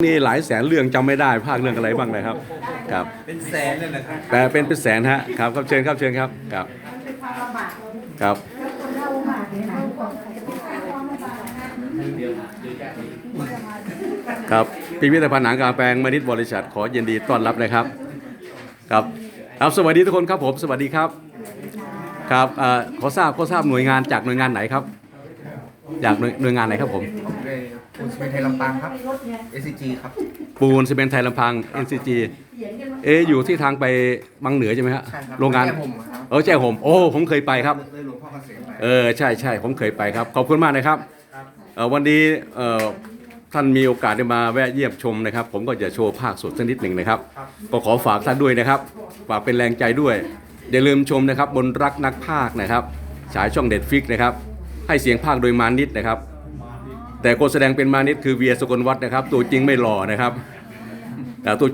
นี่หลายแสนเรื่องจำไม่ได้ภาคเรื่องอะไรบ้างนะครับครับ เป็นแสนเลยนะครับแต่เป็นเป็นแสนฮะครับครับเชิญครับเชิญครับครับครับครับพิพิธภัณฑ์หนังกลางแปลงมณิตบริษัทขอยินดีต้อนรับนะครับครับครับสวัสดีทุกคนครับผมสวัสดีครับครับเอ่อขอทราบขอทราบหน่วยงานจากหน่วยงานไหนครับ จากหน่วยหน่วยงานไหนครับผม เลยคุณสเปนไทยลำปางครับ SCG ครับ ปูนซีเมนต์ไทยลำพัง NCG เอะอยู่ที่ทางไปบางเหนือใช่ไหมฮะใช่ครับโรงงานแจ้ห่มครับเออแจ้ห่มโอ้ผมเคยไปครับ เลยหลวงพ่อเกษมไป เออใช่ใช่ผมเคยไปครับ ขอบคุณมากนะครับเอ่อวันนี้เอ่อท่านมีโอกาสได้มาแวะเยี่ยมชมนะครับ ผมก็จะโชว์ภาคสดสักนิดหนึ่งนะครับ ก็ขอฝากท่านด้วยนะครับฝากเป็นแรงใจด้วย อย่าลืมชมนะครับบนรักนักภาคนะครับ ฉายช่องเด็ดฟิกนะครับ ให้เสียงภาคโดยมานิดนะครับ แต่คนแสดงเป็นมานิดคือเวียสกลวัฒน์นะครับ ตัวจริงไม่หล่อนะครับแต่ตัว